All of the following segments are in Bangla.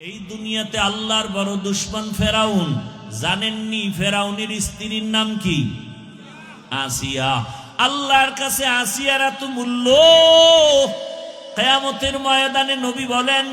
এই দুনিয়াতে আল্লাহর বড় দুশ্মন ফেরাউন। জানেননি ফেরাউনের স্ত্রীর নাম কি? আসিয়া। আল্লাহর কাছে আসিয়ার এত মূল্য? কেয়ামতের ময়দানে নবী বলেন,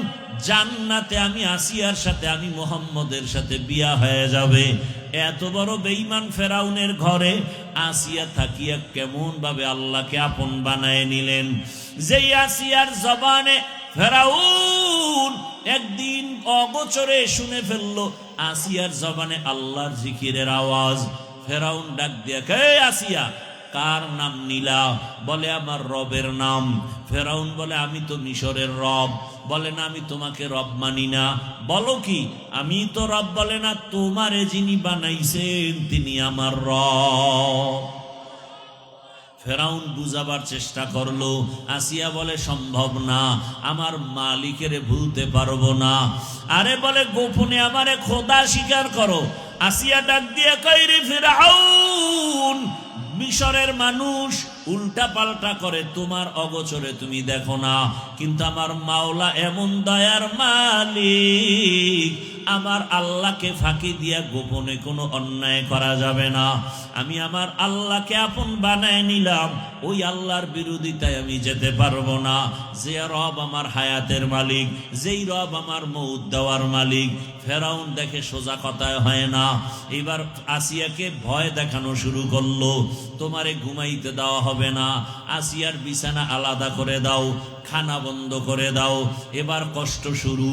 জান্নাতে আমি আসিয়ার সাথে, আমি মোহাম্মদের সাথে বিয়া হয়ে যাবে। এত বড় বেঈমান ফেরাউনের ঘরে আসিয়া থাকিয়া কেমন ভাবে আল্লাহকে আপন বানায় নিলেন? যেই আসিয়ার জবানে ফেরাউন একদিন অগোচরে শুনে ফেলল আসিয়ার জবানে আল্লাহর জিকিরের আওয়াজ। ফেরাউন ডাক দিয়া, কে আসিয়া? কার নাম নীলা? বলে, আমার রবের নাম। ফেরাউন বলে, আমি তো মিশরের রব। বলে, না, আমি তোমাকে রব মানি না। বলো কি, আমি তো রব বলে না, তোমারে যিনি বানাইছেন তিনি আমার রব। ফেরাউন বুঝাবার চেষ্টা করল, আসিয়া বলে, সম্ভব না, আমার মালিকের ভুলতে পারব না। আরে বলে, গোপনে আমারে খোদা স্বীকার করো। আসিয়া ডাক দিয়ে কইরে ফেরাউন, মিশরের মানুষ উল্টা পাল্টা করে, তোমার অগোচরে তুমি দেখো না, কিন্তু আমার মাওলা এমন দয়ার মালিক আমার আল্লাহকে ফাঁকি দিয়া গোপনে কোনো অন্যায় করা যাবে না। আমি আমার আল্লাহকে আপন বানায় নিলাম, ওই আল্লাহর বিরোধিতায় আমি যেতে পারব না। যে রব আমার হায়াতের মালিক, যেই রব আমার মৌত দেওয়ার মালিক, ফেরাউন দেখে সোজা কথায় হয় না। এবার আসিয়াকে ভয় দেখানো শুরু করল, তোমারে ঘুমাইতে দেওয়া হবে না, আসিয়ার বিছানা আলাদা করে দাও খানা বন্ধ করে দাও। এবার কষ্ট শুরু।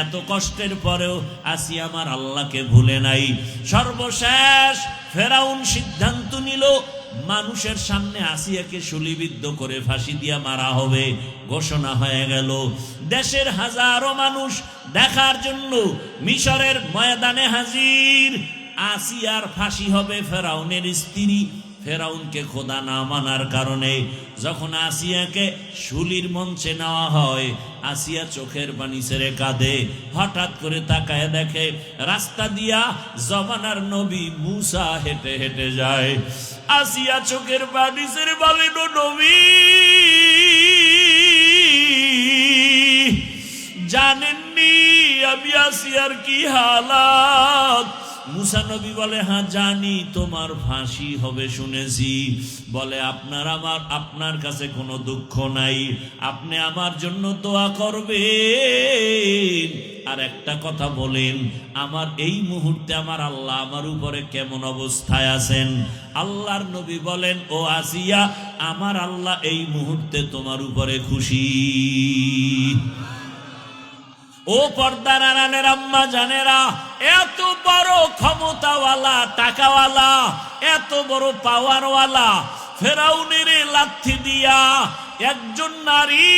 এত কষ্টের পরেও আসি আমার আল্লাহকে ভুলে নাই। সর্বশেষ ফেরাউন সিদ্ধান্ত নিল, মানুষের সামনে আসিয়াকে শুলিবিদ্ধ করে ফাঁসি দিয়া মারা হবে। ঘোষণা হয়ে গেল, দেশের হাজারো মানুষ দেখার জন্য মিশরের ময়দানে হাজির। আসিয়ার ফাঁসি হবে ফেরাউনের স্ত্রী ফেরাউনকে খোদা না মানার কারণে যখন আসিয়াকে শুলির মঞ্চে নেওয়া হয়, আসিয়া চোখের পানি ছেড়ে কাঁদে। হঠাৎ করে তাকায় দেখে রাস্তা দিয়া জমানার নবী মুসা হেঁটে হেঁটে যায়। আসিয়া চোখের পানি ছেড়ে বলেন "ও নবী, জানেননি আমি আসিয়ার কি হালাত? মুসা নবী বলে হ্যাঁ জানি তোমার ফাঁসি হবে শুনেছি। বলে, আপনার আমার, আপনার কাছে কোনো দুঃখ নাই। আপনি আমার জন্য দোয়া করবেন। আর একটা কথা বলেন, আমার এই মুহূর্তে আমার আল্লাহ আমার উপরে কেমন অবস্থায় আছেন? আল্লাহর নবী বলেন, ও আসিয়া, আমার আল্লাহ এই মুহূর্তে তোমার উপরে খুশি। ও পর্দার আনানের আম্মা জানেরা, এত বড় ক্ষমতাওয়ালা, টাকাওয়ালা, এত বড় পাওয়ারওয়ালা, ফেরাউনের লাথি দিয়া একজন নারী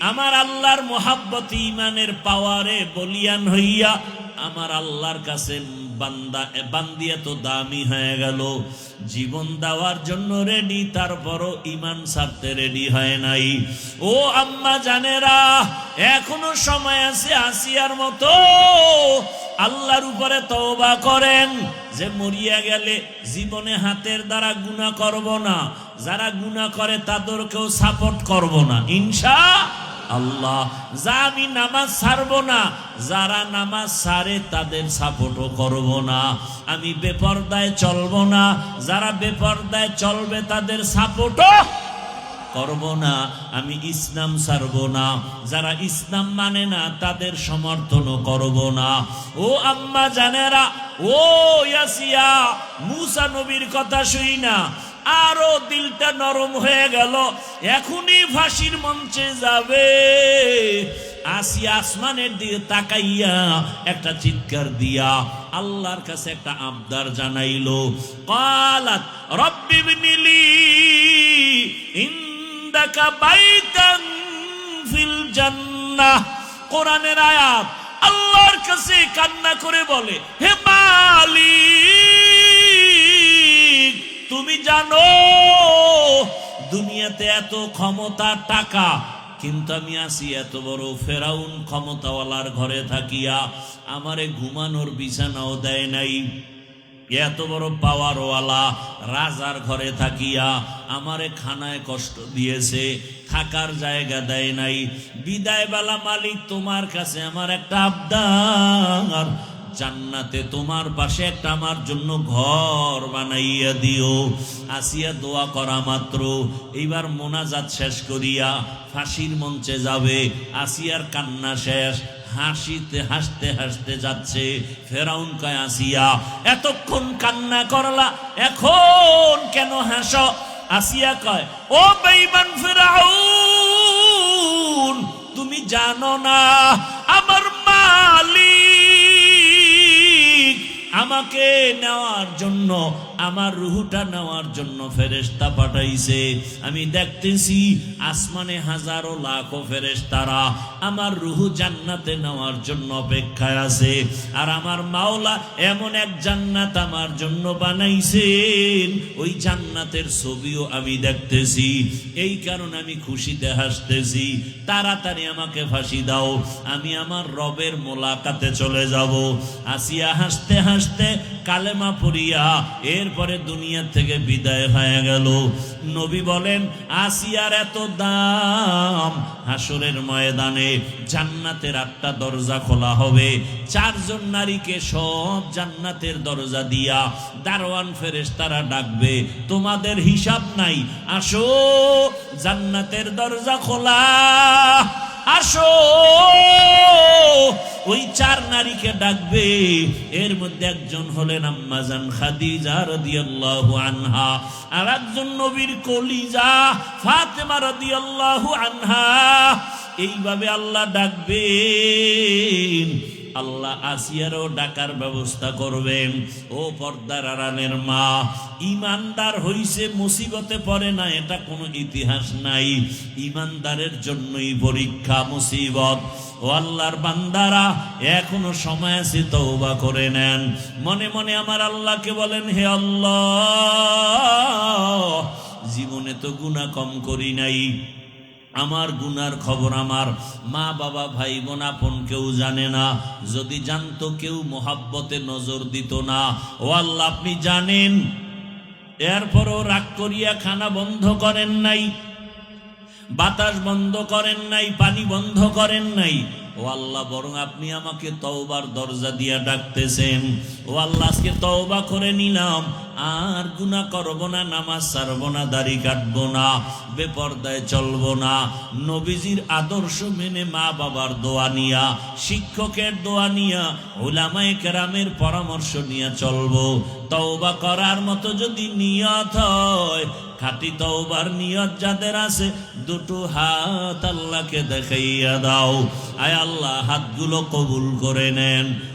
আমার আল্লাহর মোহাব্বত ইমানের পাওয়ারে বলিয়ান হইয়া আমার আল্লাহর কাছে বান্দা বান্দিয়া তো দামি হয়ে গেল। জীবন দেওয়ার জন্য রেডি তারপরও ইমান ছাড়তে রেডি হয় নাই। ও আম্মা জানেরা, এখনও সময় আছে আসিয়ার মতো। আল্লাহর উপরে তওবা করেন যে মরিয়া গেলে জীবনে হাতের দ্বারা গুণা করব না। যারা গুণা করে তাদেরকেও সাপোর্ট করব না। ইনশা আল্লাহ, যা আমি নামাজ ছাড়ব না, যারা নামাজ ছাড়ে তাদের সাপোর্টও করব না। আমি বেপর্দায় চলব না, যারা বেপর্দায় চলবে তাদের সাপোর্টও করব না। আমি ইসলাম ছাড়ব না, যারা ইসলাম মানে না তাদের সমর্থনও করব না। ও আম্মা জানেরা, ও ইয়াসিয়া, মুসা নবীর কথা শুই না। আরও দিলটা নরম হয়ে গেল। এখনই ফাঁসির মঞ্চে যাবে। আসি আসমানের দিকে তাকাইয়া একটা চিৎকার দিয়া আল্লাহর কাছে একটা আবদার জানাইলো। কালাত, রব্বি বিনিলি ইন্দাকা বাইতান ফিল জান্নাহ। কোরআনের আয়াত আল্লাহর কাছে কান্না করে বলে, হে মালিক তুমি জানো, দুনিয়াতে এত ক্ষমতা টাকা, কিন্তু আমি আসি এত বড় ফেরাউন ক্ষমতাওয়ালার ঘরে থাকিয়া, আমারে ঘুমানোর বিছানাও দেয় নাই। এত বড় পাওয়ারওয়ালা রাজার ঘরে থাকিয়া আমারে খানায় কষ্ট দিয়েছে, থাকার জায়গা দেয় নাই। বিদায় বেলা মালিক তোমার কাছে আমার একটা আবদার জান্নাতে তোমার পাশে একটা আমার জন্য ঘর বানাইয়া দিও। আসিয়া দোয়া করা মাত্র। এইবার মোনাজাত শেষ করিয়া ফাঁসির মঞ্চে যাবে। আসিয়ার কান্না শেষ। হাসিতে, হাসতে হাসতে যাচ্ছে ফেরাউন কয় আসিয়া। এতক্ষণ কান্না করলা, এখন কেন হাস? আসিয়া কয়, ও বেইমান ফেরাউন, তুমি জানো না, আমার মালিক আমাকে নেওয়ার জন্য, আমার রুহুটা নেওয়ার জন্য ফেরেস্তা পাঠাইছে। আমি দেখতেছি আসমানে হাজারো লাখো ফেরেস্তারা আমার রুহু জান্নাতে নেওয়ার জন্য অপেক্ষায় আছে। আর আমার মাওলা এমন এক জান্নাত আমার জন্য বানাইছেন, ওই জান্নাতের ছবিও আমি দেখতেছি। এই কারণে আমি খুশিতে হাসতেছি। তাড়াতাড়ি আমাকে ফাঁসি দাও, আমি আমার রবের মোলাকাতে চলে যাব। আসিয়া হাসতে হাসতে কালেমা পড়িয়া এরপরে দুনিয়া থেকে বিদায় হয়ে গেল। নবী বলেন, আসিয়ার এত দাম, হাসরের ময়দানে জান্নাতের আটটা দরজা খোলা হবে। চারজন নারীকে সব জান্নাতের দরজা দিয়া দারোয়ান ফেরেশতারা ডাকবে, তোমাদের হিসাব নাই। আসো, জান্নাতের দরজা খোলা। আসো ওই চার নারীকে ডাকবে। এর মধ্যে একজন হলেন আম্মাজান খাদিজা রাদিয়াল্লাহু আনহা আর একজন নবীর কলিজা ফাতেমা রাদিয়াল্লাহু আনহা। এইভাবে আল্লাহ ডাকবেন। আল্লাহ আসিয়ারও ডাকার ব্যবস্থা করবেন। ও পর্দার আড়ালের মা, ইমানদার হইছে, মুসিবতে পড়ে না, এটা কোনো ইতিহাস নাই। ইমানদারের জন্যই পরীক্ষা, মুসিবত। ও আল্লাহর বান্দারা, এখনও সময় আছে, তওবা করে নেন। মনে মনে আমার আল্লাহকে বলেন, হে আল্লাহ, জীবনে তো গুণা কম করি নাই। আমার গুনার খবর আমার। মা, বাবা, ভাই, বোন, আপন কেউ জানে না। যদি জানতো কেউ মোহাব্বতে নজর দিত না। ও আল্লাহ, আপনি জানেন? এরপরও রাগ করিয়া খানা বন্ধ করেন নাই। বাতাস বন্ধ করেন নাই, পানি বন্ধ করেন নাই। ও আল্লাহ, বরং আপনি আমাকে তওবার দরজা দিয়া ডাকতেছেন। ও আল্লাহ, আজকে তওবা করে নিলাম। আর গুনাহ করব না, নামাজ ছাড়ব না, দাড়ি কাটবো না, বেপর্দায় চলবো না। নবীজির আদর্শ মেনে মা বাবার দোয়া নিয়া, শিক্ষকের দোয়া নিয়া ওলামায়ে কেরামের পরামর্শ নিয়ে চলবো। তওবা করার মতো যদি নিয়ত হয়, খাটি তওবার নিয়ত যাদের আছে, দুটো হাত আল্লাহকে দেখাইয়া দাও। আয় আল্লাহ, হাতগুলো কবুল করে নেন।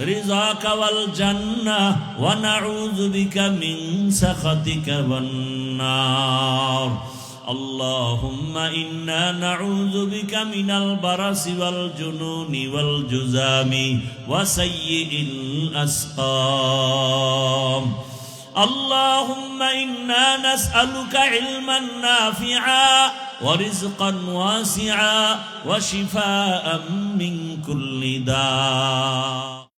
رضاك والجنة ونعوذ بك من سخطك والنار. اللهم إنا نعوذ بك من البرص والجنون والجزام وسيء الأسقام. اللهم إنا نسألك علما نافعا ورزقا واسعا وشفاء من كل داء.